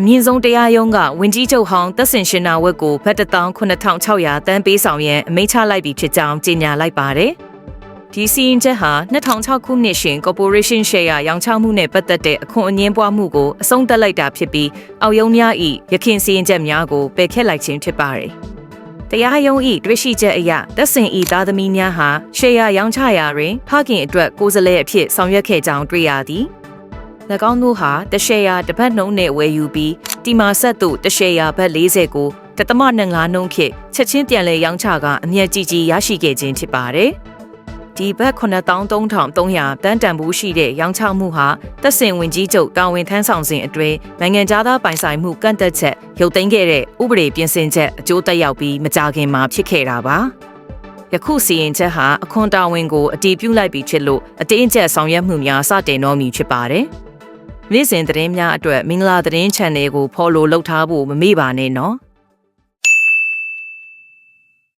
အမြင့်ဆုံးတရားရုံးကဝင်ကြီးချုပ်ဟောင်းသက်စင်ရှင်နာဝက်ကိုဘတ်19600တန်းပေးဆောင်ရန်အမိန့်ချလိုက်ပြီဖြစ်ကြောင်းကြေညာလိုက်ပါတယ်။ဒီစီရင်ချက်ဟာ2006ခုနှစ်ရှင် Corporation Share ရောင်းချမှုနဲ့ပတ်သက်တဲ့အခွန်အငင်းပွားမှုကိုအဆုံးသတ်လိုက်တာဖြစ်ပြီးအောက်ရုံးများ၏ရခင်စီရင်ချက်များကိုပယ်ဖျက်လိုက်ခြင်းဖြစ်ပါတယ်။တရားရုံး၏တွေ့ရှိချက်အရသက်စင်ဤသားသမီးများဟာရှယ်ယာရောင်းချရာတွင်ဖခင်အတွက်ကိုယ်စားလှယ်အဖြစ်ဆောင်ရွက်ခဲ့ကြောင်းတွေ့ရသည်။၎ င်းတို့ဟာတရှယ်ယာတစ်ပတ်နှုံးနဲ့ဝယ်ယူပြီးတီမာဆက်သို့တရှယ်ယာဘတ်40ကိုတသမနဲ့ငါးနှုံးဖြင့်ချက်ချင်းပြန်လည်ရောင်းချကအမျက်ကြီးကြီးရရှိခဲ့ခြင်းဖြစ်ပါတယ်။ဒီဘတ်9300တန်းတန်ဘူးရှိတဲ့ရောင်းချမှုဟာသက်စင်ဝင်ကြီးချုပ်တာဝန်ထမ်းဆောင်စဉ်အတွင်းနိုင်ငံသားပိုင်ဆိုင်မှုကန့်သက်ချက်ရုပ်သိမ်းခဲ့တဲ့ဥပဒေပြင်ဆင်ချက်အကျိုးသက်ရောက်ပြီးမကြာခင်မှာဖြစ်ခဲ့တာပါ။ယခုစီရင်ချက်ဟာအခွန်တာဝန်ကိုအတည်ပြုလိုက်ပြီးဖြစ်လို့အတင်းအကျပ်ဆောင်ရွက်မှုများစတင်တော်မူဖြစ်ပါတယ်။ နေ့စဉ်သတင်းများအတွက်မင်္ဂလာသတင်း channel ကို follow လုပ်ထားဖို့မမေ့ပါနဲ့နော်။